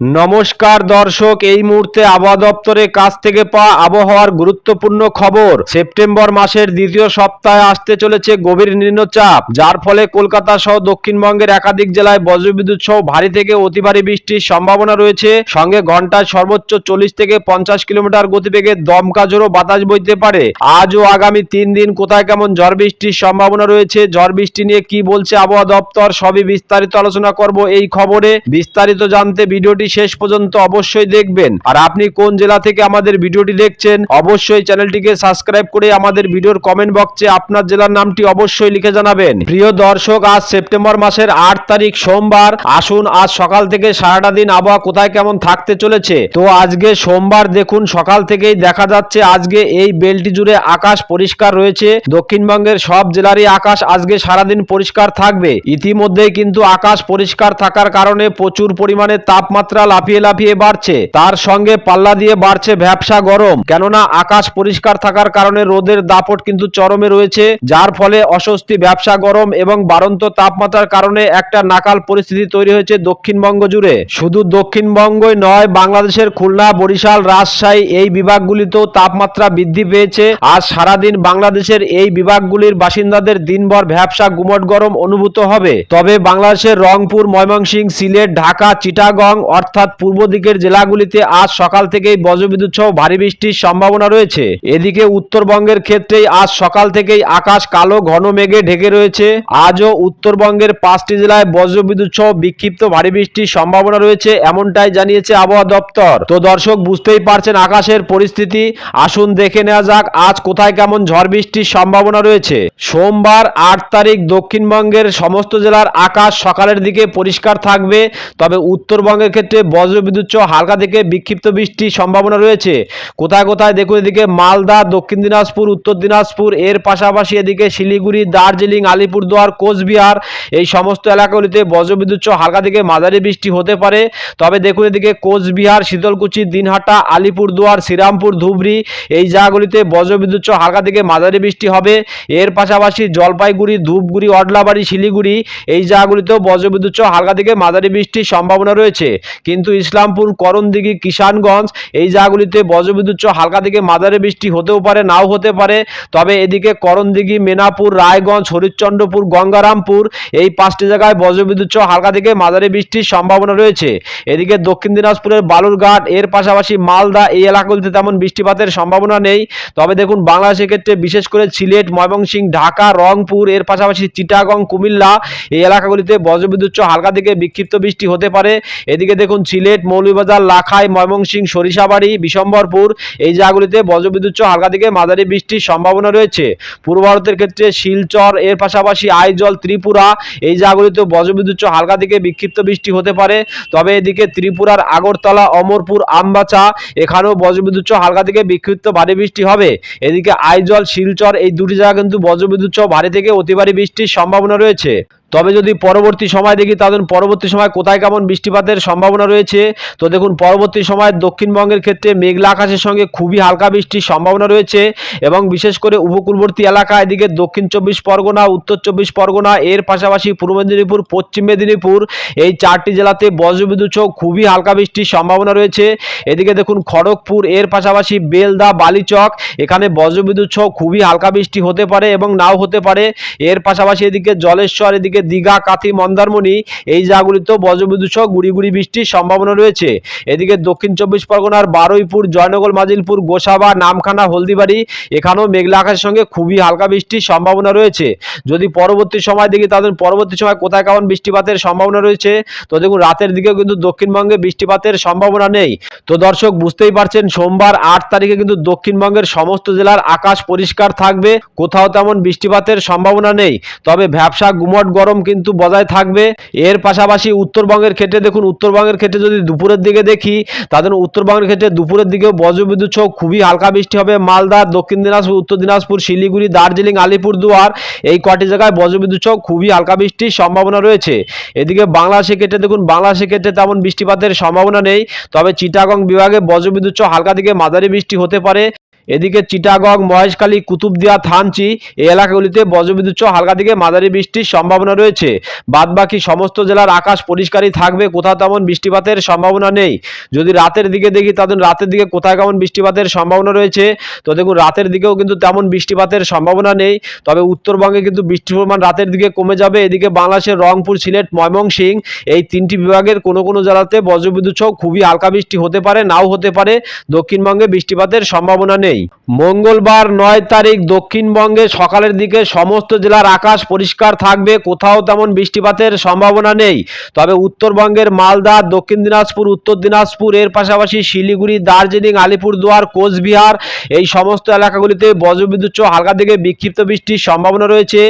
নমস্কার দর্শক, এই মুহূর্তে আবহাওয়া দপ্তরের কাছ থেকে পাওয়া আবহাওয়ার গুরুত্বপূর্ণ খবর। সেপ্টেম্বর মাসের দ্বিতীয় সপ্তাহে আসতে চলেছে গভীর নিম্নচাপ, যার ফলে কলকাতা সহ দক্ষিণবঙ্গের একাধিক জেলায় বজ্রবিদ্যুৎ সহ ভারী থেকে অতি ভারী বৃষ্টির সম্ভাবনা রয়েছে। সঙ্গে ঘন্টায় সর্বোচ্চ চল্লিশ থেকে পঞ্চাশ কিলোমিটার গতিবেগে দমকা জোরো বাতাস বইতে পারে। আজ ও আগামী তিন দিন কোথায় কেমন ঝড় বৃষ্টির সম্ভাবনা রয়েছে? ঝড় বৃষ্টি নিয়ে কি বলছে আবহাওয়া দপ্তর? সবই বিস্তারিত আলোচনা করব এই খবরে। বিস্তারিত জানতে ভিডিওটি শেষ পর্যন্ত অবশ্যই দেখবেন। আর আপনি কোন জেলা থেকে আমাদের ভিডিওটি দেখছেন, অবশ্যই চ্যানেলটিকে সাবস্ক্রাইব করে আমাদের ভিডিওর কমেন্ট বক্সে আপনার জেলার নামটি অবশ্যই লিখে জানাবেন। প্রিয় দর্শক, আজ সেপ্টেম্বর মাসের আট তারিখ সোমবার। আসুন, আজ সকাল থেকে সারাটা দিন আবহাওয়া কোথায় কেমন থাকতে চলেছে? তো আজকে সোমবার দেখুন, সকাল থেকেই দেখা যাচ্ছে আজকে এই বেলটি জুড়ে আকাশ পরিষ্কার রয়েছে। দক্ষিণবঙ্গের সব জেলারই আকাশ আজকে সারাদিন পরিষ্কার থাকবে। ইতিমধ্যেই কিন্তু আকাশ পরিষ্কার থাকার কারণে প্রচুর পরিমাণে তাপমাত্রা লাফিয়ে লাফিয়ে বাড়ছে। তার সঙ্গে পাল্লা দিয়ে বাড়ছে ভ্যাবসা গরম। কেননা আকাশ পরিষ্কার থাকার কারণে রোদের দাপট কিন্তু চরমে রয়েছে, যার ফলে অস্বস্তি ব্যবসা গরম এবং বাড়ন্ত তাপমাত্রার কারণে একটা নাকাল পরিস্থিতি তৈরি হয়েছে দক্ষিণবঙ্গ জুড়ে। শুধু দক্ষিণবঙ্গই নয়, বাংলাদেশের খুলনা, বরিশাল, রাজশাহী এই বিভাগগুলিতেও তাপমাত্রা বৃদ্ধি পেয়েছে। আজ সারাদিন বাংলাদেশের এই বিভাগগুলির বাসিন্দাদের দিনভর ভ্যাবসা গুমট গরম অনুভূত হবে। তবে বাংলাদেশের রংপুর, ময়মনসিংহ, সিলেট, ঢাকা, চিটাগং অর্থাৎ পূর্ব দিকের জেলাগুলিতে আজ সকাল থেকেই বজ্রবিদ্যুৎ সহ ভারী বৃষ্টির সম্ভাবনা রয়েছে। এদিকে উত্তরবঙ্গের ক্ষেত্রেই আজ সকাল থেকেই আকাশ কালো, ঘন মেঘে ঢেকে রয়েছে। আজও উত্তরবঙ্গের পাঁচটি জেলায় বজ্রবিদ্যুৎ সহ বিক্ষিপ্ত ভারী বৃষ্টির সম্ভাবনা রয়েছে এমনটাই জানিয়েছে আবহাওয়া দপ্তর। তো দর্শক, বুঝতেই পারছেন আকাশের পরিস্থিতি। আসুন দেখে নেওয়া যাক আজ কোথায় কেমন ঝড় বৃষ্টির সম্ভাবনা রয়েছে। সোমবার আট তারিখ দক্ষিণবঙ্গের সমস্ত জেলার আকাশ সকালের দিকে পরিষ্কার থাকবে। তবে উত্তরবঙ্গের ক্ষেত্রে বজ্রবিদ্যুৎ সহ হালকা থেকে বিক্ষিপ্ত বৃষ্টির সম্ভাবনা রয়েছে। কোথায় কোথায় দেখুন এদিকে মালদা, দক্ষিণ দিনাজপুর, উত্তর দিনাজপুর, এর পাশাপাশি এদিকে শিলিগুড়ি, দার্জিলিং, আলিপুরদুয়ার, কোচবিহার, এই সমস্ত এলাকাগুলিতে বজ্রবিদ্যুৎ সহ হালকা থেকে মাঝারি বৃষ্টি হতে পারে। তবে দেখুন এদিকে কোচবিহার, শীতলকুচি, দিনহাটা, আলিপুরদুয়ার, শ্রীরামপুর, ধুবড়ি, এই জায়গাগুলিতে বজ্রবিদ্যুৎ সহ হালকা থেকে মাঝারি বৃষ্টি হবে। এর পাশাপাশি জলপাইগুড়ি, ধূপগুড়ি, অডলাবাড়ি, শিলিগুড়ি, এই জায়গাগুলিতেও বজ্রবিদ্যুৎ সহ হালকা থেকে মাঝারি বৃষ্টির সম্ভাবনা রয়েছে। কিন্তু ইসলামপুর, করণদিঘি, কিষানগঞ্জ এই জায়গাগুলিতে বজ্রবিদ্যুৎ হালকা থেকে মাঝারি বৃষ্টি হতেও পারে, নাও হতে পারে। তবে এদিকে করণদিঘি, মেনাপুর, রায়গঞ্জ, হরিশ্চন্দ্রপুর, গঙ্গারামপুর এই পাঁচটি জায়গায় বজ্রবিদ্যুৎ হালকা থেকে মাঝারি বৃষ্টির সম্ভাবনা রয়েছে। এদিকে দক্ষিণ দিনাজপুরের বালুরঘাট, এর পাশাপাশি মালদা এই এলাকাগুলিতে তেমন বৃষ্টিপাতের সম্ভাবনা নেই। তবে দেখুন, বাংলাদেশের ক্ষেত্রে বিশেষ করে সিলেট, ময়মনসিংহ, ঢাকা, রংপুর, এর পাশাপাশি চিটাগং, কুমিল্লা এই এলাকাগুলিতে বজ্রবিদ্যুৎ হালকা থেকে বিক্ষিপ্ত বৃষ্টি হতে পারে। এদিকে দেখুন সিলেট মৌলভীবাজার লাখাই ময়মনসিং সরিষাবাড়ি বিশম্বরপুর এই জায়গাগুলিতে বজ্রবিদ্যুৎ হালকা থেকে মাঝারি বৃষ্টির সম্ভাবনা রয়েছে। পূর্ব ভারতের ক্ষেত্রে শিলচর, এর পাশাপাশি আইজল, ত্রিপুরা এই জায়গাগুলিতে বজ্রবিদ্যুৎ হালকা থেকে বিক্ষিপ্ত বৃষ্টি হতে পারে। তবে এদিকে ত্রিপুরার আগরতলা, অমরপুর, আমবাচা এখানেও বজ্রবিদ্যুৎ হালকা থেকে বিক্ষিপ্ত ভারী বৃষ্টি হবে। এদিকে আইজল, শিলচর এই দুটি জায়গা কিন্তু বজ্রবিদ্যুৎ ভারী থেকে অতি ভারী বৃষ্টির সম্ভাবনা রয়েছে। তবে যদি পরবর্তী সময় দেখি তাদের পরবর্তী সময় কোথায় কেমন বৃষ্টিপাতের সম্ভাবনা রয়েছে? তো দেখুন, পরবর্তী সময় দক্ষিণবঙ্গের ক্ষেত্রে মেঘলা আকাশের সঙ্গে খুবই হালকা বৃষ্টির সম্ভাবনা রয়েছে এবং বিশেষ করে উপকূলবর্তী এলাকা এদিকে দক্ষিণ চব্বিশ পরগনা, উত্তর চব্বিশ পরগনা, এর পাশাপাশি পূর্ব মেদিনীপুর, পশ্চিম মেদিনীপুর, এই চারটি জেলাতে বজ্রবিদ্যুৎ সহ খুবই হালকা বৃষ্টির সম্ভাবনা রয়েছে। এদিকে দেখুন, খড়গপুর, এর পাশাপাশি বেলদা, বালিচক, এখানে বজ্রবিদ্যুৎ সহ খুবই হালকা বৃষ্টি হতে পারে এবং নাও হতে পারে। এর পাশাপাশি এদিকে জলেশ্বর, এদিকে দীঘা, কাথি, মন্দারমণি এই জায়গাগুলিতেও বজ্রবিদ্যুৎ সহ গুড়ি বৃষ্টির সম্ভাবনা রয়েছে। এদিকে দক্ষিণ চব্বিশ পরগনার বারুইপুর, জয়নগর, মাজিলপুর, গোসাবা, নামখানা, হলদিবাড়ি এখানেও মেঘলা আকাশের সঙ্গে খুবই হালকা বৃষ্টির সম্ভাবনা রয়েছে। যদি পরবর্তী সময় দেখি তাদের পরবর্তী সময় কোথায় কেমন বৃষ্টিপাতের সম্ভাবনা রয়েছে। তো দেখুন, রাতের দিকেও কিন্তু দক্ষিণবঙ্গে বৃষ্টিপাতের সম্ভাবনা নেই। তো দর্শক, বুঝতেই পারছেন, সোমবার আট তারিখে কিন্তু দক্ষিণবঙ্গের সমস্ত জেলার আকাশ পরিষ্কার থাকবে। কোথাও তেমন বৃষ্টিপাতের সম্ভাবনা নেই। তবে ভ্যাবসা গুমট গরম কিন্তু বজায় থাকবে। এর পাশাপাশি উত্তরবঙ্গের ক্ষেত্রে দেখুন, উত্তরবঙ্গের ক্ষেত্রে যদি দুপুরের দিকে দেখি তাদের উত্তরবঙ্গের ক্ষেত্রে দুপুরের দিকেও বজ্রবিদ্যুৎ সহ খুবই হালকা বৃষ্টি হবে। মালদা, দক্ষিণ দিনাজপুর, উত্তর দিনাজপুর, শিলিগুড়ি, দার্জিলিং, আলিপুরদুয়ার এই কটি জায়গায় বজ্রবিদ্যুৎ সহ খুবই হালকা বৃষ্টির সম্ভাবনা রয়েছে। এদিকে বাংলাদেশের ক্ষেত্রে দেখুন, বাংলাদেশের ক্ষেত্রে তেমন বৃষ্টিপাতের সম্ভাবনা নেই। তবে চিটাগং বিভাগে বজ্রবিদ্যুৎ সহ হালকা থেকে মাঝারি বৃষ্টি হতে পারে। এদিকে চিটাগং, মহেশখালী, কুতুবদিয়া, থানচি এই এলাকাগুলিতে বজ্রবিদ্যুৎ সহ হালকা থেকে মাঝারি বৃষ্টির সম্ভাবনা রয়েছে। বাদবাকি সমস্ত জেলার আকাশ পরিষ্কারই থাকবে, কোথাও তেমন বৃষ্টিপাতের সম্ভাবনা নেই। যদি রাতের দিকে দেখি, তাহলে রাতের দিকে কোথায় কেমন বৃষ্টিপাতের সম্ভাবনা রয়েছে। তো দেখুন রাতের দিকেও কিন্তু তেমন বৃষ্টিপাতের সম্ভাবনা নেই। তবে উত্তরবঙ্গে কিন্তু বৃষ্টির পরিমাণ রাতের দিকে কমে যাবে। এদিকে বাংলাদেশের রংপুর, সিলেট, ময়মনসিং এই তিনটি বিভাগের কোনো কোনো জেলাতে বজ্রবিদ্যুৎ সহ খুবই হালকা বৃষ্টি হতে পারে, নাও হতে পারে। দক্ষিণবঙ্গে বৃষ্টিপাতের সম্ভাবনা নেই। মঙ্গলবার নয় তারিখ দক্ষিণবঙ্গে সকালের দিকে সমস্ত জেলার আকাশ পরিষ্কার থাকবে, কোথাও তেমন বৃষ্টিপাতের সম্ভাবনা নেই। তবে উত্তরবঙ্গের মালদা, দক্ষিণ দিনাজপুর, উত্তর দিনাজপুর, এর পাশাপাশি শিলিগুড়ি, দার্জিলিং, আলিপুরদুয়ার, কোচবিহার, এই সমস্ত এলাকাগুলিতে বজ্রবিদ্যুৎ হালকা থেকে বিক্ষিপ্ত বৃষ্টির সম্ভাবনা রয়েছে।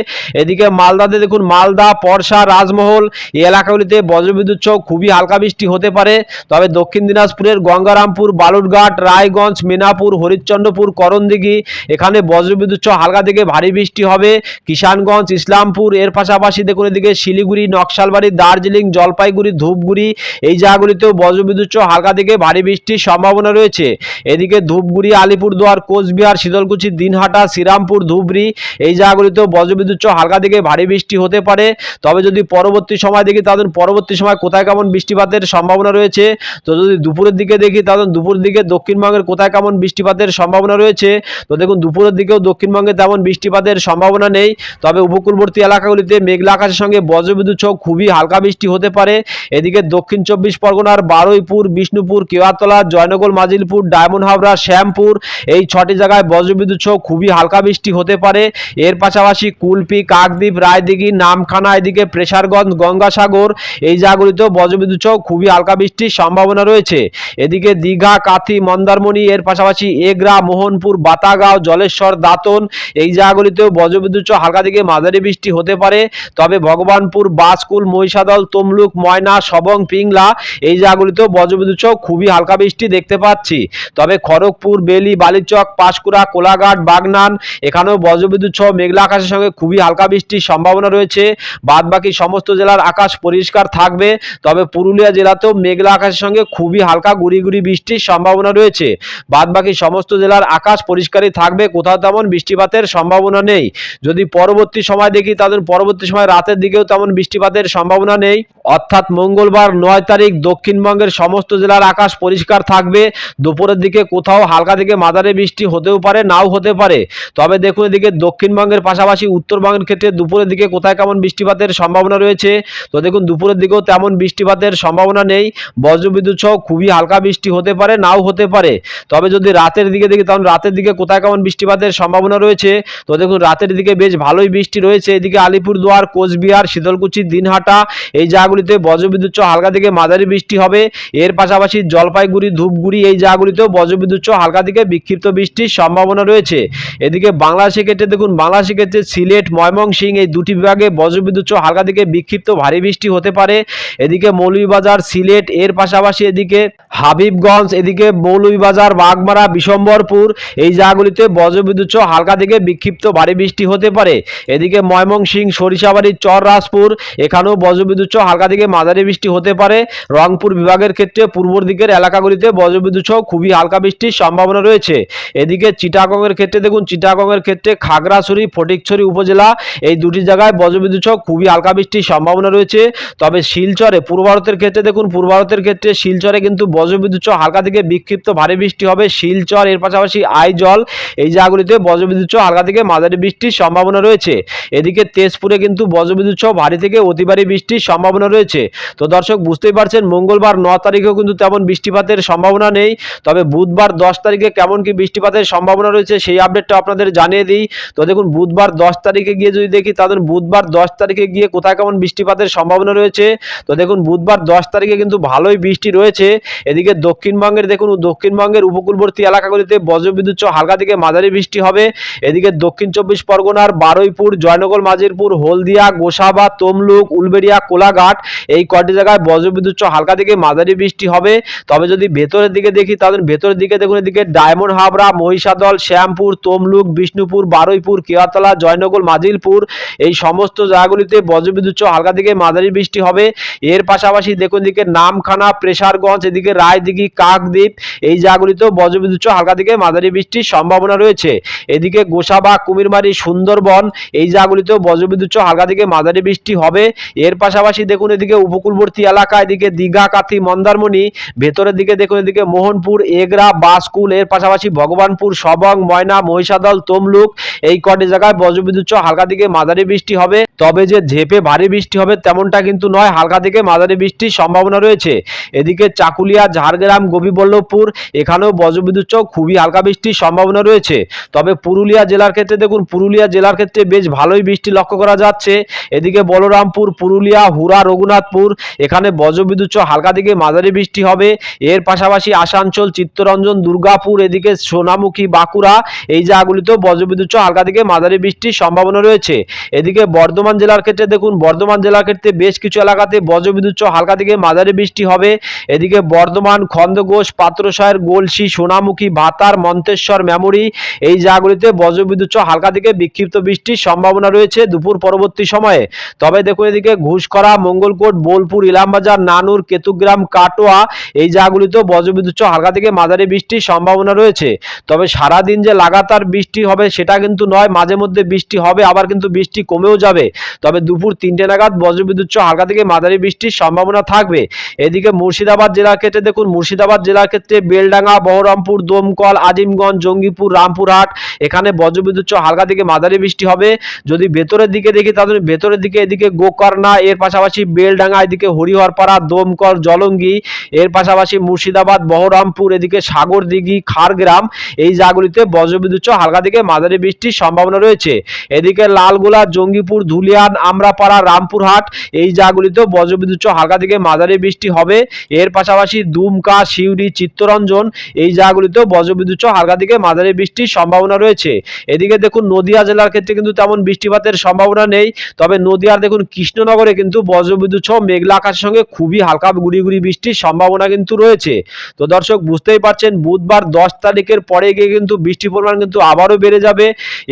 এদিকে মালদাতে দেখুন, মালদা পরশা রাজমহল, এই এলাকাগুলিতে বজ্রবিদ্যুৎ খুবই হালকা বৃষ্টি হতে পারে। তবে দক্ষিণ দিনাজপুরের গঙ্গারামপুর, বালুরঘাট, রায়গঞ্জ, মিনাপুর, হরিশ্চন্দ্রপুর করণদিঘি। এখানে বজ্রবিদ্যুৎ হালকা থেকে ভারী বৃষ্টি হবে। কিষানগঞ্জ, ইসলামপুর, এর পাশাপাশি দেখুন এদিকে শিলিগুড়ি, নকশালবাড়ি, দার্জিলিং, জলপাইগুড়ি, ধূপগুড়ি এই জায়গাগুলিতেও বজ্রবিদ্যুৎ হালকা থেকে ভারী বৃষ্টির সম্ভাবনা রয়েছে। এদিকে ধূপগুড়ি, আলিপুরদুয়ার, কোচবিহার, শীতলকুচি, দিনহাটা, শ্রীরামপুর, ধুবড়ি এই জায়গাগুলিতেও বজ্রবিদ্যুৎ হালকা থেকে ভারী বৃষ্টি হতে পারে। তবে যদি পরবর্তী সময় দেখি তাহলে পরবর্তী সময় কোথায় কেমন বৃষ্টিপাতের সম্ভাবনা রয়েছে? তো যদি দুপুরের দিকে দেখি তাহলে দুপুরের দিকে দক্ষিণবঙ্গের কোথায় কেমন বৃষ্টিপাতের সম্ভাবনা রয়েছে। তো দেখুন, দুপুরের দিকেও দক্ষিণবঙ্গে তেমন বৃষ্টিপাতের সম্ভাবনা নেই। তবে উপকূলবর্তী এলাকাগুলিতে মেঘলা আকাশের সঙ্গে বজ্রবিদ্যুৎ সহ খুবই হালকা বৃষ্টি হতে পারে। এদিকে দক্ষিণ চব্বিশ পরগনার বারুইপুর, বিষ্ণুপুর, কেওয়াতলা, জয়নগর, মাজিলপুর, ডায়মন্ড হাবড়া, শ্যামপুর এই ছটি জায়গায় বজ্রবিদ্যুৎ সহ খুবই হালকা বৃষ্টি হতে পারে। এর পাশাপাশি কুলপি, কাকদ্বীপ, রায়দিঘি, নামখানা, এদিকে প্রেসারগঞ্জ, গঙ্গাসাগর এই জায়গাগুলিতেও বজ্রবিদ্যুৎ সহ খুবই হালকা বৃষ্টির সম্ভাবনা রয়েছে। এদিকে দীঘা, কাথি, মন্দারমণি, এর পাশাপাশি এগরা মোহনপুর, বাতাগাঁও, জলেশ্বর, দাঁতন, এই জায়গাগুলিতেও বজ্রবিদ্যুৎ হালকা থেকে মাঝারি বৃষ্টি হতে পারে। তবে ভগবানপুর বাসকুল মহিষাদল, তমলুক, ময়না, সবং, পিংলা এই জায়গাগুলিতেও বজ্রবিদ্যুৎ খুবই হালকা বৃষ্টি দেখতে পাচ্ছি। তবে খড়গপুর, বেলি, বালিচক, পাঁশকুড়া, কোলাঘাট, বাগনান এখানেও বজ্রবিদ্যুৎ সহ মেঘলা আকাশের সঙ্গে খুবই হালকা বৃষ্টির সম্ভাবনা রয়েছে। বাদবাকি সমস্ত জেলার আকাশ পরিষ্কার থাকবে। তবে পুরুলিয়া জেলাতেও মেঘলা আকাশের সঙ্গে খুবই হালকা গুড়ি গুড়ি বৃষ্টির সম্ভাবনা রয়েছে। বাদবাকি সমস্ত জেলার আকাশ পরিষ্কারই থাকবে, কোথাও তেমন বৃষ্টিপাতের সম্ভাবনা নেই। যদি পরবর্তী সময় দেখি, তাদের পরবর্তী সময় রাতের দিকেও তেমন বৃষ্টিপাতের সম্ভাবনা নেই। অর্থাৎ মঙ্গলবার নয় তারিখ দক্ষিণবঙ্গের সমস্ত জেলার আকাশ পরিষ্কার থাকবে। দুপুরের দিকে কোথাও হালকা থেকে মাঝারি বৃষ্টি হতেও পারে, নাও হতে পারে। তবে দেখুন এদিকে দক্ষিণবঙ্গের পাশাপাশি উত্তরবঙ্গের ক্ষেত্রে দুপুরের দিকে কোথায় কেমন বৃষ্টিপাতের সম্ভাবনা রয়েছে, তো দেখুন দুপুরের দিকেও তেমন বৃষ্টিপাতের সম্ভাবনা নেই। বজ্রবিদ্যুৎ সহ খুবই হালকা বৃষ্টি হতে পারে, নাও হতে পারে। তবে যদি রাতের দিকে দেখি তখন রাতের দিকে কোথায় কেমন বৃষ্টিপাতের সম্ভাবনা রয়েছে? তো দেখুন, রাতের দিকে বেশ ভালোই বৃষ্টি রয়েছে। এদিকে আলিপুরদুয়ার, কোচবিহার, শীতলকুচি, দিনহাটা এই জায়গাগুলিতে বজ্রবিদ্যুৎ হালকা থেকে মাঝারি বৃষ্টি হবে। এর পাশাপাশি জলপাইগুড়ি, ধূপগুড়ি এই জায়গাগুলিতেও বজ্রবিদ্যুৎ হালকা থেকে বিক্ষিপ্ত বৃষ্টির সম্ভাবনা রয়েছে। এদিকে বাংলাদেশের ক্ষেত্রে দেখুন, বাংলাদেশের ক্ষেত্রে সিলেট, ময়মনসিংহ এই দুটি বিভাগে বজ্রবিদ্যুৎ হালকা থেকে বিক্ষিপ্ত ভারী বৃষ্টি হতে পারে। এদিকে মৌলভীবাজার, সিলেট, এর পাশাপাশি এদিকে হাবিবগঞ্জ, এদিকে মৌলভীবাজার, বাগমারা, বিশম্বরপুর এই জায়গাগুলিতে বজ্রবিদ্যুৎ সহ হালকা থেকে বিক্ষিপ্ত ভারী বৃষ্টি হতে পারে। এদিকে ময়মনসিংহ সরিষাবাড়ি, চররাজপুর, এখানেও বজ্রবিদ্যুৎ সহ হালকা থেকে মাঝারি বৃষ্টি হতে পারে। রংপুর বিভাগের ক্ষেত্রে পূর্ব দিকের এলাকাগুলিতে বজ্রবিদ্যুৎ সহ খুবই হালকা বৃষ্টির সম্ভাবনা রয়েছে। এদিকে চিটাগংয়ের ক্ষেত্রে দেখুন, চিটাগংয়ের ক্ষেত্রে খাগড়াছড়ি, ফটিকছড়ি উপজেলা, এই দুটি জায়গায় বজ্রবিদ্যুৎ সহ খুবই হালকা বৃষ্টির সম্ভাবনা রয়েছে। তবে শিলচরে, পূর্ব ভারতের ক্ষেত্রে দেখুন, পূর্ব ভারতের ক্ষেত্রে শিলচরে কিন্তু বজ্রবিদ্যুৎ সহ হালকা থেকে বিক্ষিপ্ত ভারী বৃষ্টি হবে। শিলচর এর পাশাপাশি আইজল এই জায়গাগুলিতে বজ্রবিদ্যুৎ সহ হালকা থেকে মাঝারি বৃষ্টির সম্ভাবনা রয়েছে। এদিকে তেজপুরে কিন্তু বজ্রবিদ্যুৎ সহ ভারী থেকে অতি ভারী বৃষ্টির সম্ভাবনা রয়েছে। তো দর্শক, বুঝতেই পারছেন, মঙ্গলবার ন তারিখেও কিন্তু তেমন বৃষ্টিপাতের সম্ভাবনা নেই। তবে বুধবার দশ তারিখে কেমন কি বৃষ্টিপাতের সম্ভাবনা রয়েছে, সেই আপডেটটা আপনাদের জানিয়ে দিই। তো দেখুন, বুধবার দশ তারিখে গিয়ে যদি দেখি তাদের বুধবার দশ তারিখে গিয়ে কোথায় কেমন বৃষ্টিপাতের সম্ভাবনা রয়েছে? তো দেখুন, বুধবার দশ তারিখে কিন্তু ভালোই বৃষ্টি রয়েছে। এদিকে দক্ষিণবঙ্গের, দেখুন, দক্ষিণবঙ্গের উপকূলবর্তী এলাকাগুলিতে বজ্রবিদ্যুৎ সহ হালকা থেকে মাঝারি বৃষ্টি হবে। এদিকে দক্ষিণ চব্বিশ পরগনার বারুইপুর, জয়নগর মাজিরপুর হলদিয়া, গোসাবা, তমলুক, উলবেড়িয়া, কোলাঘাট এই কটি জায়গায় বজ্রবিদ্যুৎ সহ হালকা থেকে মাঝারি বৃষ্টি হবে। তবে যদি ভেতরের দিকে দেখি তাদের ভেতরের দিকে দেখুন, এদিকে ডায়মন্ড হাবড়া, মহিষাদল, শ্যামপুর, তমলুক, বিষ্ণুপুর, বারুইপুর কেয়াতলা জয়নগর মাজিলপুর এই সমস্ত জায়গাগুলিতে বজ্রবিদ্যুৎ সহ হালকা থেকে মাঝারি বৃষ্টি হবে। এর পাশাপাশি দেখুন, এদিকে নামখানা, প্রেসারগঞ্জ, এদিকে রায়দিঘি, কাকদ্বীপ এই জায়গাগুলিতেও বজ্রবিদ্যুৎ সহ হালকা থেকে মাঝারি বৃষ্টির সম্ভাবনা রয়েছে। এদিকে গোসা গোসাবা, কুমিরমারি, সুন্দরবন, এই জায়গাগুলিতেও বজ্রবিদ্যুৎ হালকা থেকে মাঝারি বৃষ্টি হবে। এর পাশাপাশি দেখুন এদিকে উপকূলবর্তী এলাকা এদিকে দীঘা, কাথি, মন্দারমণি, ভেতরের দিকে দেখুন এদিকে মোহনপুর, এগরা, বাসকুল, এর পাশাপাশি ভগবানপুর, সবং, ময়না, মহিষাদল, তমলুক, এই কটি জায়গায় বজ্রবিদ্যুৎ হালকা থেকে মাঝারি বৃষ্টি হবে। তবে যে ঝেপে ভারী বৃষ্টি হবে তেমনটা কিন্তু নয়, হালকা থেকে মাঝারি বৃষ্টির সম্ভাবনা রয়েছে। এদিকে চাকুলিয়া, ঝাড়গ্রাম, গোপীবল্লভপুর, এখানেও বজ্রবিদ্যুৎ খুবই হালকা বৃষ্টির সম্ভাবনা রয়েছে। তবে পুরুলিয়া জেলার ক্ষেত্রে দেখুন, পুরুলিয়া জেলার ক্ষেত্রে বেশ ভালোই বৃষ্টি লক্ষ্য করা যাচ্ছে। এদিকে বলরামপুর, পুরুলিয়া হুরা রঘুনাথপুর, এখানে বজ্রবিদ্যুৎ হালকা থেকে মাঝারি বৃষ্টি হবে। এর পাশাপাশি আসানসোল, চিত্তরঞ্জন, দুর্গাপুর, এদিকে সোনামুখী, বাঁকুড়া, এই জায়গাগুলিতেও বজ্রবিদ্যুৎ হালকা থেকে মাঝারি বৃষ্টির সম্ভাবনা রয়েছে। এদিকে বর্ধমান জেলার ক্ষেত্রে দেখুন, বর্ধমান জেলার ক্ষেত্রে বেশ কিছু এলাকাতে বজ্রবিদ্যুৎ হালকা থেকে মাঝারি বৃষ্টি হবে। এদিকে বর্ধমান খন্দঘোষ পাত্রসায়ের গোলসি, সোনামুখী, ভাতার মন্তেশ্বর মেমরি। এই জায়গাগুলিতে বজ্রবিদ্যুৎ হালকা থেকে বিক্ষিপ্ত বৃষ্টির সম্ভাবনা রয়েছে দুপুর পরবর্তী সময়ে। তবে দেখুন এদিকে ঘুষখরা, মঙ্গলকোট, বোলপুর, ইলামবাজার, নানুর, কেতুগ্রাম, কাটোয়া এই জায়গাগুলিতেও বজ্রবিদ্যুৎ হালকা থেকে মাঝারি বৃষ্টির সম্ভাবনা রয়েছে। তবে সারাদিন যে লাগাতার বৃষ্টি হবে সেটা কিন্তু নয়, মাঝে মধ্যে বৃষ্টি হবে, আবার কিন্তু বৃষ্টি কমেও যাবে। তবে দুপুর তিনটে নাগাদ বজ্রবিদ্যুৎ হালকা থেকে মাঝারি বৃষ্টির সম্ভাবনা থাকবে। এদিকে মুর্শিদাবাদ জেলার ক্ষেত্রে দেখুন, মুর্শিদাবাদ জেলার ক্ষেত্রে বেলডাঙ্গা, বহরমপুর, দমকল আজিমগঞ্জ, জঙ্গিপুর, রামপুরহাট। এখানে বজ্রবিদ্যুৎ সহ হালকা থেকে মাঝারি বৃষ্টি হবে। যদি ভেতরের দিকে দেখি, তাহলে ভেতরের দিকে, এদিকে গোকর্ণা, এর পাশাপাশি বেলডাঙ্গা, এদিকে হরিহরপাড়া, দমকল, জলঙ্গি, এর পাশাপাশি মুর্শিদাবাদ, বহরমপুর, এদিকে সাগরদিঘি খারগ্রাম এই জায়গাগুলিতে বজ্রবিদ্যুৎ সহ হালকা থেকে মাঝারি বৃষ্টির সম্ভাবনা রয়েছে। এদিকে লালগোলা, জঙ্গিপুর, ধুলিয়ান, আমরাপাড়া, রামপুরহাট, এই জায়গাগুলিতেও বজ্রবিদ্যুৎ সহ হালকা থেকে মাঝারি বৃষ্টি হবে। এর পাশাপাশি দুমকা শিউরি চিত্তরঞ্জন, এই জায়গাগুলিতেও বজ্রবিদ্যুৎ সহ হালকা থেকে মাঝারি বৃষ্টির সম্ভাবনা রয়েছে। এদিকে দেখুন নদিয়া জেলার ক্ষেত্রে কিন্তু তেমন বৃষ্টিপাতের সম্ভাবনা নেই। তবে নদিয়ার দেখুন কৃষ্ণনগরে কিন্তু বজ্রবিদ্যুৎ সহ মেঘলা আকাশের সঙ্গে খুবই হালকা গুড়ি গুড়ি বৃষ্টির সম্ভাবনা কিন্তু রয়েছে। তো দর্শক, বুঝতেই পারছেন, বুধবার দশ তারিখের পরে গিয়ে কিন্তু বৃষ্টির পরিমাণ কিন্তু আবারও বেড়ে যাবে।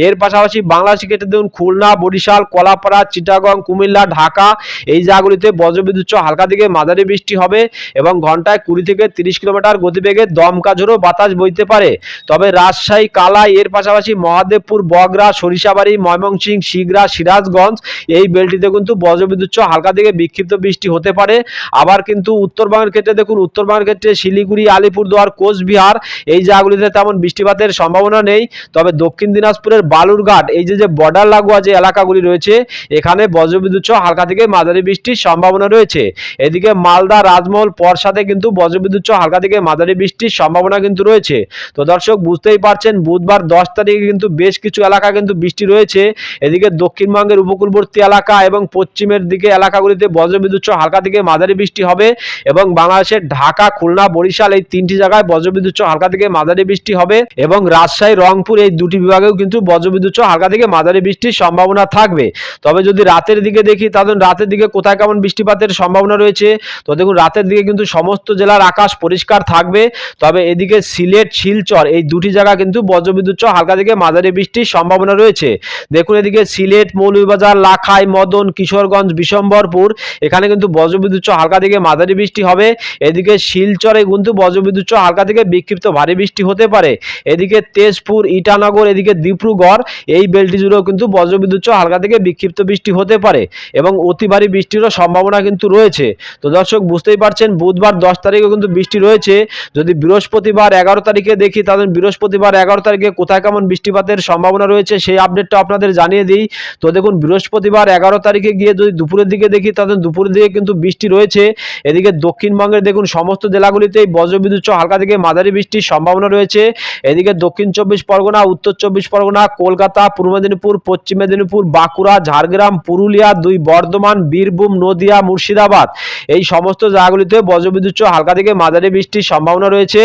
এর পাশাপাশি বাংলাদেশের ক্ষেত্রে দেখুন খুলনা, বরিশাল, কলাপাড়া, চিটাগং, কুমিল্লা, ঢাকা এই জায়গাগুলিতে বজ্রবিদ্যুৎ সহ হালকা দিকে মাঝারি বৃষ্টি হবে এবং ঘন্টায় কুড়ি থেকে তিরিশ কিলোমিটার গতিবেগে দমকা ঝোড়ো বাতাস বইতে পারে। তবে রাজশাহী, কালাই, এর পাশাপাশি মহাদেবপুর, বগরা, সরিষাবাড়ি, ময়মনসিংহ শিগরা সিরাজগঞ্জ, এই বেলটিতে কিন্তু বজ্রবিদ্যুৎ হালকা থেকে বিক্ষিপ্ত বৃষ্টি হতে পারে। আবার কিন্তু উত্তরবঙ্গের ক্ষেত্রে দেখুন, উত্তরবঙ্গের ক্ষেত্রে শিলিগুড়ি, আলিপুরদুয়ার, কোচবিহার, এই জায়গাগুলিতে তেমন বৃষ্টিপাতের সম্ভাবনা নেই। তবে দক্ষিণ দিনাজপুরের বালুরঘাট, এই যে যে বর্ডার লাগোয়া যে এলাকাগুলি রয়েছে, এখানে বজ্রবিদ্যুৎ হালকা থেকে মাঝারি বৃষ্টির সম্ভাবনা রয়েছে। এদিকে মালদা, রাজমহল পরসাতে কিন্তু বজ্রবিদ্যুৎ হালকা থেকে মাঝারি বৃষ্টির সম্ভাবনা কিন্তু রয়েছে। তো দর্শক বুঝতেই পারছেন, বুধবার দশ তারিখে কিন্তু বেশ কিছু এলাকা কিন্তু বৃষ্টি রয়েছে। এদিকে দক্ষিণবঙ্গের উপকূলবর্তী এলাকা এবং পশ্চিমের দিকে এলাকাগুলিতে বজ্রবিদ্যুৎ সহ হালকা থেকে মাঝারি বৃষ্টি হবে এবং বাংলাদেশের ঢাকা, খুলনা, বরিশাল এই তিনটি জায়গায় বজ্রবিদ্যুৎ সহ হালকা থেকে মাঝারি বৃষ্টি হবে এবং রাজশাহী, রংপুর এই দুটি বিভাগেও কিন্তু বজ্রবিদ্যুৎ সহ হালকা থেকে মাঝারি বৃষ্টির সম্ভাবনা থাকবে। তবে যদি রাতের দিকে দেখি, তাহলে রাতের দিকে কোথায় কেমন বৃষ্টিপাতের সম্ভাবনা রয়েছে? তো দেখুন, রাতের দিকে কিন্তু সমস্ত জেলার আকাশ পরিষ্কার থাকবে। তবে এদিকে সিলেট, শিলচর এই দুটি জায়গা কিন্তু বজ্রবিদ্যুৎ সহ হালকা থেকে মাঝারি বৃষ্টির সম্ভাবনা রয়েছে। দেখুন এদিকে সিলেট, মৌলভীবাজার, লাখাই, মদন, কিশোরগঞ্জ, বিশম্বরপুর, এখানে কিন্তু বজ্রবিদ্যুৎ সহ হালকা থেকে মাঝারি বৃষ্টি হবে। এদিকে শিলচরে কিন্তু বজ্রবিদ্যুৎ সহ হালকা থেকে বিক্ষিপ্ত ভারী বৃষ্টি হতে পারে। এদিকে তেজপুর, ইটানগর, এদিকে ডিব্রুগড়, এই বেলটি জুড়েও কিন্তু বজ্রবিদ্যুৎ সহ হালকা থেকে বিক্ষিপ্ত বৃষ্টি হতে পারে এবং অতি ভারী বৃষ্টিরও সম্ভাবনা কিন্তু রয়েছে। তো দর্শক, বুঝতেই পারছেন, বুধবার দশ তারিখে কিন্তু বৃষ্টি রয়েছে। যদি বৃহস্পতিবার এগারো তারিখে দেখি তাহলে বৃহস্পতিবার এগারো তারিখে কোথায় কেমন বৃষ্টিপাতের সম্ভাবনা রয়েছে সেই আপডেটটা আপনাদের জানিয়ে দিই। তো দেখুন, বৃহস্পতিবার এগারো তারিখে গিয়ে যদি দুপুরের দিকে দেখি তাদের দুপুরের দিকে কিন্তু বৃষ্টি রয়েছে। এদিকে দক্ষিণবঙ্গের দেখুন, সমস্ত জেলাগুলিতেই বজ্রবিদ্যুৎ হালকা থেকে মাঝারি বৃষ্টির সম্ভাবনা রয়েছে। এদিকে দক্ষিণ চব্বিশ পরগনা, উত্তর চব্বিশ পরগনা, কলকাতা, পূর্ব মেদিনীপুর, পশ্চিম মেদিনীপুর, বাঁকুড়া, ঝাড়গ্রাম, পুরুলিয়া, দুই বর্ধমান, বীরভূম, নদিয়া, মুর্শিদাবাদ, এই সমস্ত জায়গাগুলিতে বজ্রবিদ্যুৎ হালকা থেকে মাঝারি বৃষ্টির সম্ভাবনা রয়েছে।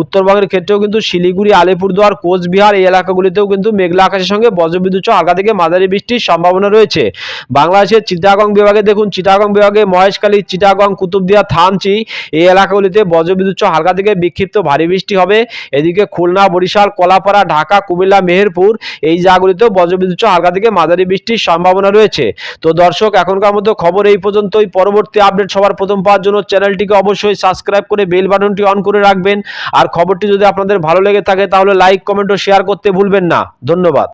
উত্তরবঙ্গের ক্ষেত্রেও কিন্তু শিলিগুড়ি, আলিপুরদুয়ার, কোচবিহার এই এলাকাগুলিতেও কিন্তু মেঘলা আকাশের সঙ্গে বজ্রবিদ্যুৎ হালকা থেকে মাঝারি বৃষ্টির সম্ভাবনা রয়েছে। বাংলাদেশের চিটাগং বিভাগে দেখুন, চিটাগং বিভাগে মহেশখালী, চিটাগং, কুতুবদিয়া, থানচি এই এলাকাগুলিতে বজ্রবিদ্যুৎ হালকা থেকে বিক্ষিপ্ত ভারী বৃষ্টি হবে। এদিকে খুলনা, বরিশাল, কলাপাড়া, ঢাকা, কুমিল্লা, মেহেরপুর এই জায়গাগুলিতেও বজ্রবিদ্যুৎ হালকা থেকে মাঝারি বৃষ্টির সম্ভাবনা রয়েছে। তো দর্শক, এখনকার মতো খবর এই পর্যন্তই। পরবর্তী আপডেট সবার প্রথম পাওয়ার জন্য চ্যানেলটিকে অবশ্যই সাবস্ক্রাইব করে বেল বাটনটি অন করে রাখবেন। আর খবরটি যদি আপনাদের ভালো লেগে থাকে তাহলে লাইক কমেন্ট ও শেয়ার করতে ভুলবেন না। ধন্যবাদ।